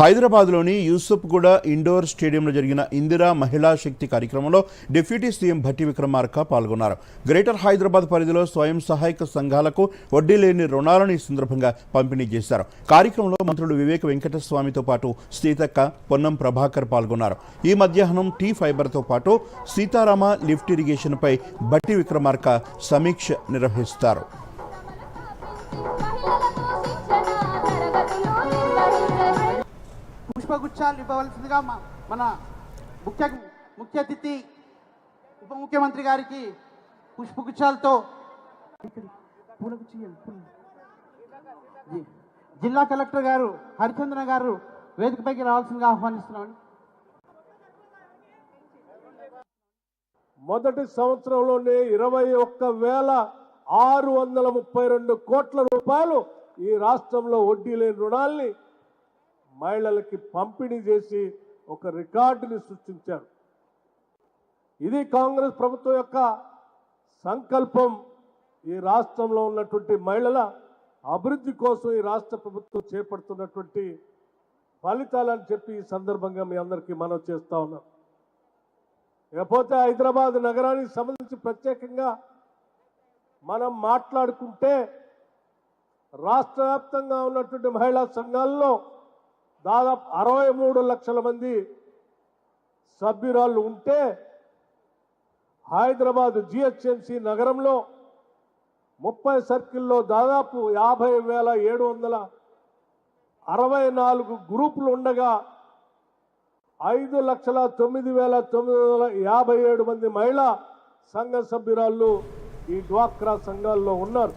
హైదరాబాద్లోని యూసుఫ్గూడ ఇండోర్ స్టేడియంలో జరిగిన ఇందిరా మహిళా శక్తి కార్యక్రమంలో డిప్యూటీ సీఎం భట్టి విక్రమార్క పాల్గొన్నారు. గ్రేటర్ హైదరాబాద్ పరిధిలో స్వయం సహాయక సంఘాలకు వడ్డీ లేని రుణాలను ఈ సందర్భంగా పంపిణీ చేశారు. కార్యక్రమంలో మంత్రులు వివేక వెంకటస్వామితో పాటు సీతక్క పొన్నం ప్రభాకర్ పాల్గొన్నారు. ఈ మధ్యాహ్నం టీ ఫైబర్తో పాటు సీతారామ లిఫ్ట్ ఇరిగేషన్పై భట్టి విక్రమార్క సమీక్ష నిర్వహిస్తారు. పుష్పగుచ్చాలు ఇవ్వవలసిందిగా మన ముఖ్య ముఖ్య అతిథి ఉప ముఖ్యమంత్రి గారికి పుష్పగుచ్చాలతో జిల్లా కలెక్టర్ గారు హరిచంద్ర గారు వేదికపైకి రావాల్సిందిగా ఆహ్వానిస్తున్నామండి. మొదటి సంవత్సరంలోనే ఇరవై ఒక్క వేల ఆరు వందల ముప్పై రెండు కోట్ల రూపాయలు ఈ రాష్ట్రంలో వడ్డీ లేని రుణాల్ని మహిళలకి పంపిణీ చేసి ఒక రికార్డుని సృష్టించారు. ఇది కాంగ్రెస్ ప్రభుత్వం యొక్క సంకల్పం. ఈ రాష్ట్రంలో ఉన్నటువంటి మహిళల అభివృద్ధి కోసం ఈ రాష్ట్ర ప్రభుత్వం చేపడుతున్నటువంటి ఫలితాలని చెప్పి ఈ సందర్భంగా మీ అందరికీ మనం చేస్తా ఉన్నాం. లేకపోతే హైదరాబాద్ నగరానికి సంబంధించి ప్రత్యేకంగా మనం మాట్లాడుకుంటే రాష్ట్ర వ్యాప్తంగా ఉన్నటువంటి మహిళా సంఘాల్లో దాదాపు అరవై మూడు లక్షల మంది సభ్యురాళ్ళు ఉంటే హైదరాబాద్ జిహెచ్ఎంసి నగరంలో ముప్పై సర్కిల్లో దాదాపు యాభై వేల ఏడు వందల అరవై నాలుగు గ్రూపులు ఉండగా ఐదు లక్షల తొమ్మిది వేల తొమ్మిది వందల యాభై ఏడు మంది మహిళా సంఘ సభ్యురాళ్ళు ఈ డ్వాక్రా సంఘాల్లో ఉన్నారు.